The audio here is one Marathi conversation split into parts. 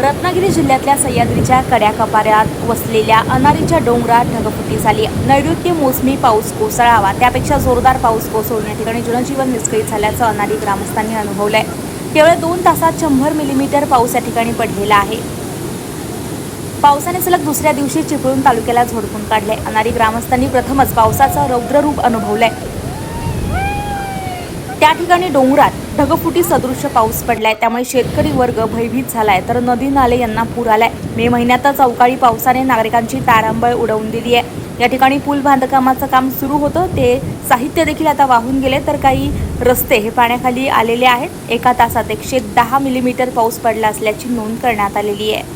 रत्नागिरी जिल्ह्यातल्या सह्याद्रीच्या कड्याकपाऱ्यात वसलेल्या अनारीच्या डोंगरात ढगफुटी झाली. नैऋत्य मोसमी पाऊस कोसळावा त्यापेक्षा जोरदार पाऊस कोसळून या ठिकाणी जनजीवन विस्कळीत झाल्याचं अनारी ग्रामस्थांनी अनुभवलंय. केवळ दोन तासात शंभर मिलीमीटर पाऊस या ठिकाणी पडलेला आहे. पावसाने सलग दुसऱ्या दिवशी चिपळूण तालुक्याला झोडपून काढले अनारी ग्रामस्थांनी प्रथमच पावसाचं रौद्ररूप अनुभवलंय. त्या ठिकाणी डोंगरात ढगफुटी सदृश्य पाऊस पडलाय. त्यामुळे शेतकरी वर्ग भयभीत झालाय. तर नदी नाले यांना पूर आलाय. मे महिन्यातच अवकाळी पावसाने नागरिकांची तारांबळ उडवून दिली आहे. या ठिकाणी पूल बांधकामाचं काम सुरू होतं. ते साहित्य देखील आता वाहून गेले. तर काही रस्ते हे पाण्याखाली आलेले आहेत. एका तासात एकशे दहा मिलीमीटर पाऊस पडला असल्याची नोंद करण्यात आलेली आहे.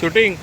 शूटिंग.